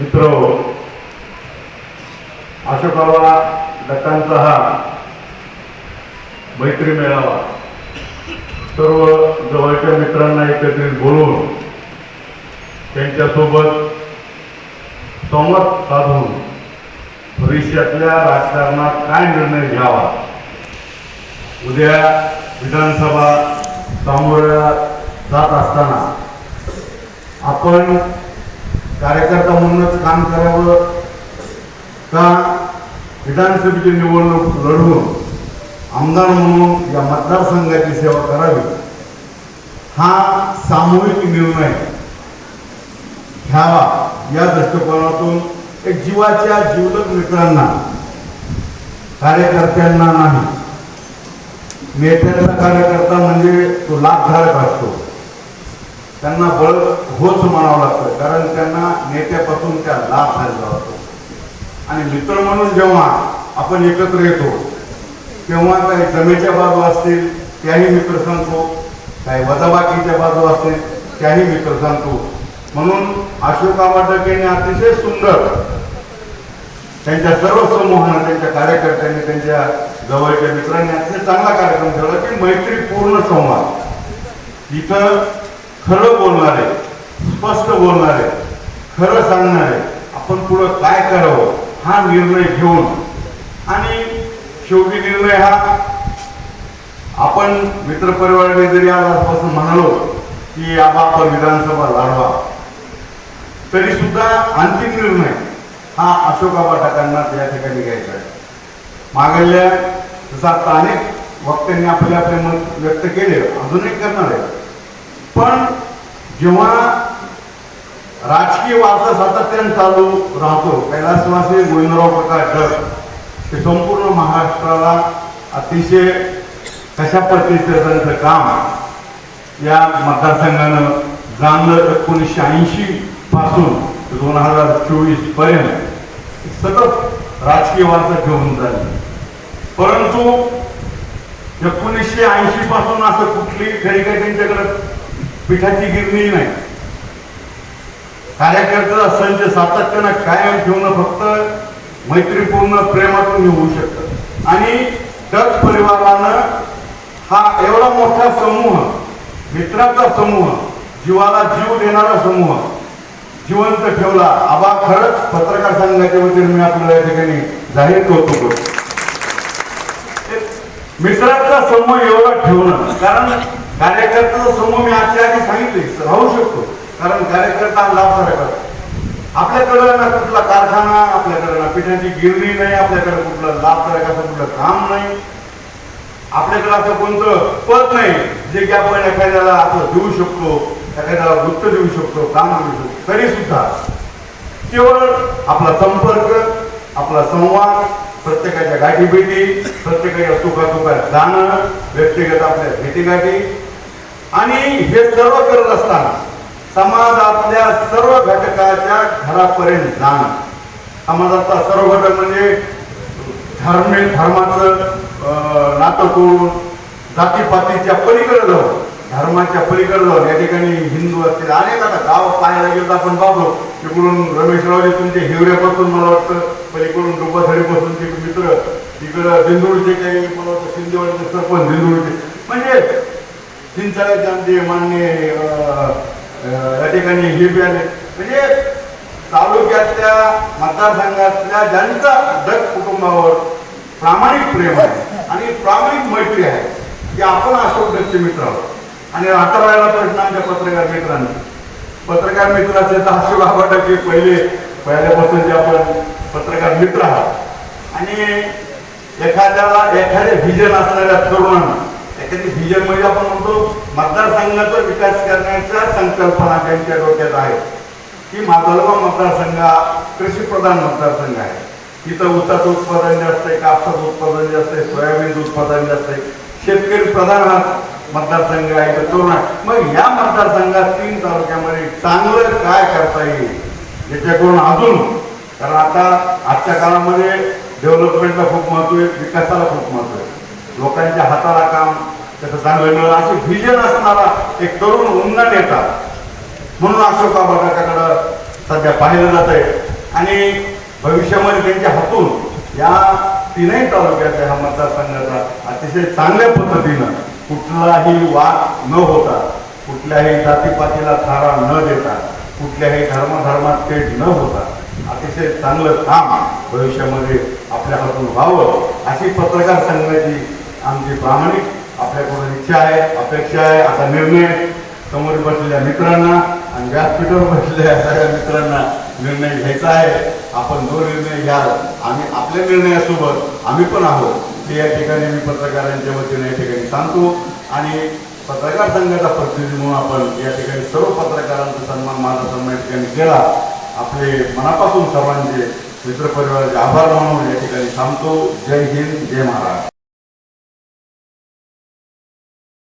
मित्र अशोकावा दत्तांचा हा मैत्री मेळावा सर्व जवळच्या मित्रांना एकत्रित बोलून त्यांच्यासोबत संवाद साधून भविष्यातल्या राजकारणात काय निर्णय घ्यावा? उद्या विधानसभा सामोऱ्या जात असताना आपण कार्यकर्ता म्हणूनच काम करावं का विधानसभेची निवडणूक लढवून आमदार म्हणून या मतदारसंघाची सेवा करावी? हा सामूहिक निर्णय घ्यावा या दृष्टिकोनातून एक जीवाच्या जीवलग मित्रांना कार्यकर्त्यांना नाही. नेत्याचा कार्यकर्ता म्हणजे तो लाभधारक असतो. त्यांना बळ होच म्हणावं लागतं कारण त्यांना नेत्यापासून त्या लाभ झालेला असतो आणि मित्र म्हणून जेव्हा आपण एकत्र येतो तेव्हा काही जमेच्या बाजू असतील त्याही मित्र सांगतो. काही वजाबाकीच्या बाजू असतील त्याही मित्र सांगतो. म्हणून अशोक आवाडक यांनी अतिशय सुंदर त्यांच्या सर्व समूहानं त्यांच्या कार्यकर्त्यांनी त्यांच्या जवळच्या मित्रांनी अतिशय चांगला कार्यक्रम ठेवला की मैत्रीपूर्ण संवाद. इथं खरं बोलणारे स्पष्ट बोलणारे खरं सांगणारे आपण पुढं काय करावं हा निर्णय घेऊन. आणि शेवटी निर्णय हा आपण मित्रपरिवाराने जरी आज आजपासून म्हणालो की आबा आपण विधानसभा लढवा तरी सुद्धा अंतिम निर्णय हा अशोकाबा टाकांना या ठिकाणी घ्यायचा आहे. मागल्या जसं आता अनेक वक्त्यांनी आपले आपले मत व्यक्त केले अजूनही करणार आहे. पण जेव्हा राजकीय वारसा सातत्यानं चालू राहतो कैलासवासी गोविंदराव प्रकाश ढग ते संपूर्ण महाराष्ट्राला अतिशय कशा पद्धतीचं त्यांचं काम या मतदारसंघानं जाणलं एकोणीसशे ऐंशी पासून दोन हजार चोवीसपर्यंत सतत राजकीय वारसा घेऊन जाईल. परंतु एकोणीसशे ऐंशी पासून असं कुठली काही काही त्यांच्याकडे पिठाची गिरणी नाही. कार्यकर्त्याचा संच सातत्यानं कायम ठेवणं फक्त मैत्रीपूर्ण प्रेमातून होऊ शकतं. आणि दत्त परिवारानं हा एवढा मोठा समूह मित्राचा समूह जीवाला जीव देणारा समूह जिवंत ठेवला. आबा खरंच पत्रकार संघाच्या वतीने मी आपल्याला या ठिकाणी जाहीर करतो. मित्राचा समूह एवढा ठेवणं कारण कार्यकर्त्याचं समूह मी आजच्या आधी सांगितले राहू शकतो. कारण कार्यकर्ता लाभदायक असतो आपल्याकडं ना कुठला कारखाना आपल्याकडं ना पिठाची गिरणी नाही आपल्याकडे कुठलं लाभदायक असं कुठलं काम नाही. आपल्याकडं असं कोणतं पद नाही जे की आपण एखाद्याला असं देऊ शकतो एखाद्याला वृत्त देऊ शकतो काम देऊ शकतो. तरी सुद्धा केवळ आपला संपर्क आपला संवाद प्रत्येकाच्या गाठीभेटी प्रत्येकाच्या सुखादुखात जाणं व्यक्तिगत आपल्या भेटीगाठी आणि हे सर्व करत असताना समाजातल्या सर्व घटकाच्या घरापर्यंत जाणं. समाजाचा सर्व घटक म्हणजे धर्मे धर्माचं अं, नातं तोडून जातीपातीच्या पलीकडे जाऊन धर्माच्या पलीकडे जाऊन या ठिकाणी हिंदू असतील अनेक आता गाव पाहायला गेलं आपण पाहतो इकडून रमेशरावजी तुमचे हिवऱ्यापासून मला वाटतं पलीकडून डोबाथडीपासून ते मित्र इकडं दिंदूरचे काही मला वाटतं शिंदेवाडीचे सरपंच दिंदूरचे म्हणजे सिंचनाचे आमचे मान्य अं, या ठिकाणी हे बी आले म्हणजे तालुक्यातल्या मतदारसंघातल्या ज्यांचा दत्त कुटुंबावर प्रामाणिक प्रेम आहे आणि प्रामाणिक मैत्री आहे की आपण अशोक दत्तचे मित्र आहोत. आणि आता राहिला प्रश्न आमच्या पत्रकार मित्रांनी. पत्रकार मित्राचे तर अशोक आवडतं की पहिले पहिल्यापासूनचे आपण पत्रकार मित्र आहात. आणि एखाद्याला एखाद्या व्हिजन असणाऱ्या तरुणांना एखादी व्हिजन आपण म्हणतो मतदारसंघाचा विकास करण्याच्या संकल्पना त्यांच्या डोक्यात आहे. की माधवगाव मतदारसंघ हा कृषीप्रधान मतदारसंघ आहे. तिथं ऊसाचं उत्पादन जास्त आहे कापसाचं उत्पादन जास्त आहे सोयाबीनचं उत्पादन जास्त आहे. शेतकरी प्रधान हा मतदारसंघ आहे तर तरुण आहे. मग या मतदारसंघात तीन तालुक्यामध्ये चांगलं काय करता येईल याच्याकडून अजून कारण आता आजच्या काळामध्ये डेव्हलपमेंटला खूप महत्त्व आहे विकासाला खूप महत्त्व आहे. लोकांच्या हाताला काम त्याचं चांगलं मिळालं. असे व्हिजन असणारा एक तरुण उन्नत नेता म्हणून अशोका बाबाकडं सध्या पाहिलं जात आहे आणि भविष्यामध्ये त्यांच्या हातून या तीनही तालुक्याच्या ह्या मतदारसंघाचा अतिशय चांगल्या पद्धतीनं कुठलाही वाद न होता कुठल्याही जातीपातीला थारा न देता कुठल्याही धर्मधर्मात तेढ न होता अतिशय चांगलं काम भविष्यामध्ये आपल्या हातून व्हावं अशी पत्रकार संघाची आमची प्रामाणिक आपल्याकडून इच्छा आहे अपेक्षा आहे आता निर्णय समोर बसलेल्या मित्रांना आणि व्यासपीठावर बसलेल्या सगळ्या मित्रांना निर्णय घ्यायचा आहे. आपण जो निर्णय घ्याल आम्ही आपल्या निर्णयासोबत आम्ही पण आहोत. ते या ठिकाणी मी पत्रकारांच्या वतीने या ठिकाणी सांगतो. आणि पत्रकार संघाचा प्रतिनिधी म्हणून आपण या ठिकाणी सर्व पत्रकारांचा सन्मान माझा सन्मान या ठिकाणी केला. आपले मनापासून सर्वांचे मित्रपरिवाराचे आभार मानून या ठिकाणी थांबतो जय हिंद जय महाराष्ट्र.